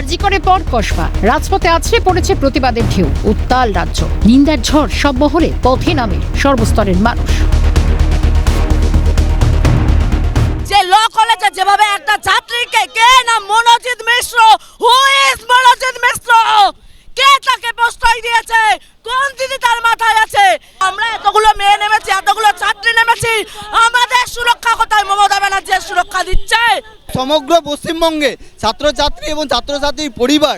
আরজি করে পর কসবা। রাজপথে আছড়ে পড়েছে প্রতিবাদের ঢেউ, উত্তাল রাজ্য। নিন্দার ঝড় সব মহলে পথে নামে সর্বস্তরের মানুষ। যে ল কলেজে যেভাবে একটা ছাত্রীকে, কে না মনোজিৎ মিশ্র হু ইজ মনোজিৎ মিশ্র? কে তাকে প্রশ্রয় দিয়েছে? কোন দিদি তার মাথায় আছে? আমরা এতগুলো মেয়ে নেমেছি, এতগুলো ছাত্রী নেমেছি, আমাদের সুরক্ষা কোথায়? মমতা ব্যানার্জি সুরক্ষা দিচ্ছে। সমগ্র পশ্চিমবঙ্গে ছাত্রছাত্রী এবং ছাত্রছাত্রীর পরিবার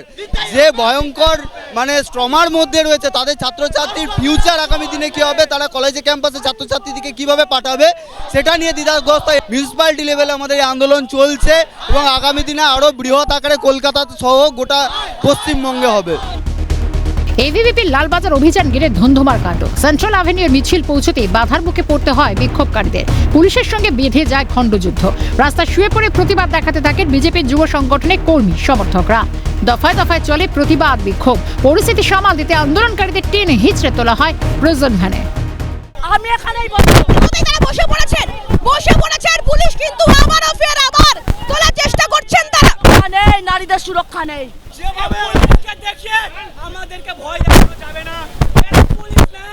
যে ভয়ঙ্কর মানে স্ট্রমার মধ্যে রয়েছে, তাদের ছাত্রছাত্রীর ফিউচার আগামী দিনে কী হবে, তারা কলেজে ক্যাম্পাসে ছাত্রছাত্রীদেরকে কীভাবে পাঠাবে, সেটা নিয়ে দ্বিধাগ্রস্ত মিউনিসিপ্যালিটি লেভেলে আমাদের এই আন্দোলন চলছে এবং আগামী দিনে আরও বৃহৎ আকারে কলকাতা সহ গোটা পশ্চিমবঙ্গে হবে। এবিভিপির লালবাজার অভিযান ঘিরে ধুন্ধুমার কাণ্ড। সেন্ট্রাল অ্যাভিনিউর মিছিল পৌঁছতে বাধার মুখে পড়তে হয় বিক্ষোভকারীদের। পুলিশের সঙ্গে বেঁধে যায় খণ্ডযুদ্ধ। রাস্তায় শুয়ে পড়ে প্রতিবাদ দেখাতে থাকেন বিজেপির যুব সংগঠনের কর্মী সমর্থকরা। দফায় দফায় চলে প্রতিবাদ বিক্ষোভ। পরিস্থিতি সামাল দিতে আন্দোলনকারীদের টেনে হিচড়ে তোলা হয় প্রয়োজন ভ্যানে আমি এখানেই বসে পড়েছেন? বসে পড়েছেন? পুলিশ কিন্তু আবারও ফের আবার তোলার চেষ্টা করছেন তারা। নেই নারীদের সুরক্ষা নেই। যেভাবে দেখে আমাদেরকে ভয় দেখানো যাবে না। পুলিশ না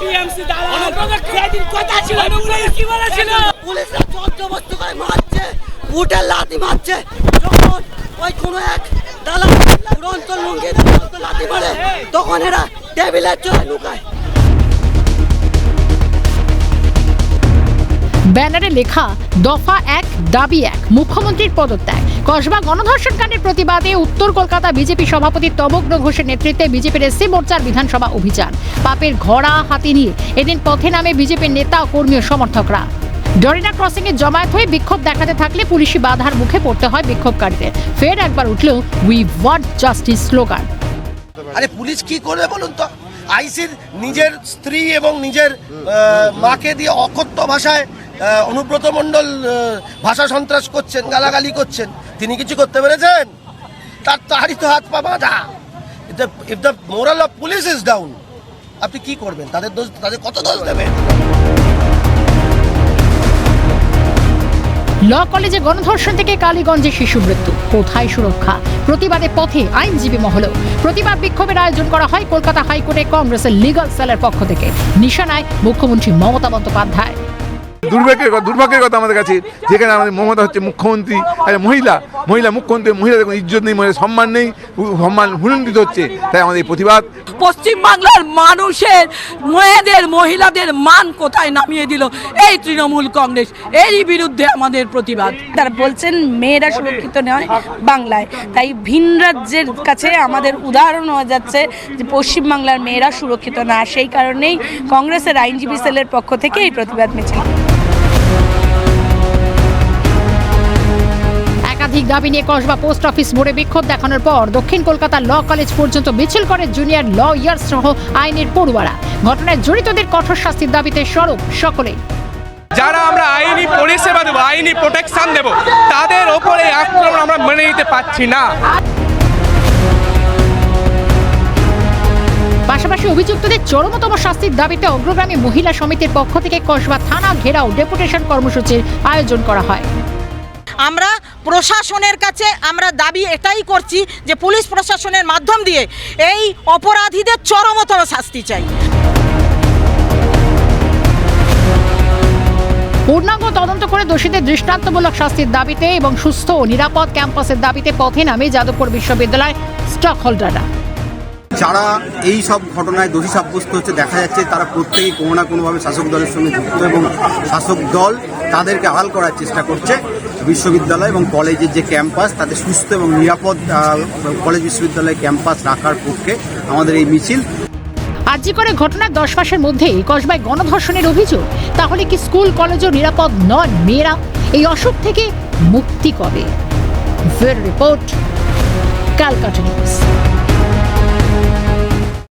টিএমসি দালাল। সেদিন কথা ছিল পুলিশ কি বলেছিল? পুলিশরা জব্দবস্ত করে মারছে উঠে লাথি মারছে। যখন ওই কোনো এক দালাল উড়ন্ত লুঙ্গি লাথি মারে তখন এরা টেবিলের চলে লুকায়। ব্যানারে লেখা, দফা এক, দাবি এক, মুখ্যমন্ত্রীর পদত্যাগ। কসবা গণধর্ষণ কাণ্ডের প্রতিবাদে উত্তর কলকাতা বিজেপি সভাপতি তবগ্ন ঘোষের নেতৃত্বে বিজেপির এসসি মোর্চার বিধানসভা অভিযান। পাপের ঘোড়া হাতে নিয়ে এদিন পথে নামে বিজেপির নেতা কর্মী সমর্থকরা। ডরিনা ক্রসিং এ জমায়েত হয়ে বিক্ষোভ দেখাতে থাকলে পুলিশি বাধার মুখে পড়তে হয় বিক্ষোভকারীদের। ফের একবার উঠল উই ওয়ান্ট জাস্টিস স্লোগান। আরে পুলিশ কি করবে বলুন তো? আইসির নিজের স্ত্রী এবং নিজের মাকে দিয়ে অকথ্য ভাষায় অনুব্রত মণ্ডল ভাষা সন্ত্রাস করছেন, গালাগালি করছেন, তিনি কিছু করতে পেরেছেন? তার তারই তো হাত পা বাঁধা। If the moral of police is down আপনি কি করবেন? তাদের দোষ, তাদের কত দোষ দেবেন? ল কলেজে গণধর্ষণ থেকে কালীগঞ্জে শিশু মৃত্যু। কোথায় সুরক্ষা? প্রতিবাদে পথে আইনজীবী মহল প্রতিবাদ বিক্ষোভের আয়োজন করা হয় কলকাতা হাইকোর্টে কংগ্রেসের লিগাল সেলের পক্ষ থেকে। নিশানায় মুখ্যমন্ত্রী মমতা বন্দ্যোপাধ্যায়। দুর্ভাগ্যের কথা দুর্ভাগ্যের কথা আমাদের কাছে। যেখানে আমাদের মমতা হচ্ছে মুখ্যমন্ত্রী আর মহিলা মহিলা মুখ্যমন্ত্রী মহিলাদের কোনো ইজ্জত নেই মহিলা সম্মান নেই সম্মান হুলুণ্ঠিত হচ্ছে। তাই আমাদের এই প্রতিবাদ। পশ্চিমবাংলার মানুষের মেয়েদের মহিলাদের মান কোথায় নামিয়ে দিল? এই তৃণমূল কংগ্রেস এরই বিরুদ্ধে আমাদের প্রতিবাদ। তারা বলছেন মেয়েরা সুরক্ষিত নয় বাংলায়। তাই ভিন রাজ্যের কাছে আমাদের উদাহরণ হয়ে যাচ্ছে যে পশ্চিমবাংলার মেয়েরা সুরক্ষিত না। সেই কারণেই কংগ্রেসের আইনজীবী সেলের পক্ষ থেকে এই প্রতিবাদ মিছিল। একাধিক দাবি নিয়ে কসবা পোস্ট অফিস মোড়ে বিক্ষোভ দেখানোর পর দক্ষিণ কলকাতা ল কলেজ পর্যন্ত মিছিল করে জুনিয়র ল ইয়ার সহ আইনের পড়ুয়ারা। ঘটনায় জড়িতদের কঠোর শাস্তির দাবিতে সরব সকলেই। যারা আমরা আইনি পরিষেবা দেবো আইনি প্রোটেকশন দেবো তাদের ওপরে আক্রমণ আমরা মেনে নিতে পারছি না। পাশাপাশি অভিযুক্তদের চরমতম শাস্তির দাবিতে অগ্রগামী মহিলা সমিতির পক্ষ থেকে কসবা থানা ঘেরাও ডেপুটেশন কর্মসূচির আয়োজন করা হয়। আমরা প্রশাসনের কাছে আমরা দাবি এটাই করছি যে পুলিশ প্রশাসনের মাধ্যম দিয়ে এই অপরাধীদের চরমতর শাস্তি চাই। পূর্ণাঙ্গ তদন্ত করে দোষীদের দৃষ্টান্তমূলক শাস্তির দাবিতে এবং সুস্থ ও নিরাপদ ক্যাম্পাসের দাবিতে পথে নামে যাদবপুর বিশ্ববিদ্যালয় স্টক হোল্ডাররা যারা এই সব ঘটনায় দোষী সাব্যস্ত হচ্ছে দেখা যাচ্ছে তারা প্রত্যেকেই কোনো না কোনোভাবে শাসক দলের সঙ্গে যুক্ত এবং শাসক দল তাদেরকে আড়াল করার চেষ্টা করছে। বিশ্ববিদ্যালয় এবং কলেজের যে ক্যাম্পাস তাদের সুস্থ এবং নিরাপদ কলেজ বিশ্ববিদ্যালয় ক্যাম্পাস রাখার পক্ষে আমাদের এই মিছিল। আর্জি করে ঘটনার দশ মাসের মধ্যেই কসবায় গণধর্ষণের অভিযোগ, তাহলে কি স্কুল, কলেজও নিরাপদ নন মেয়েরা? এই অসুখ থেকে মুক্তি কবে? Report, Calcutta news.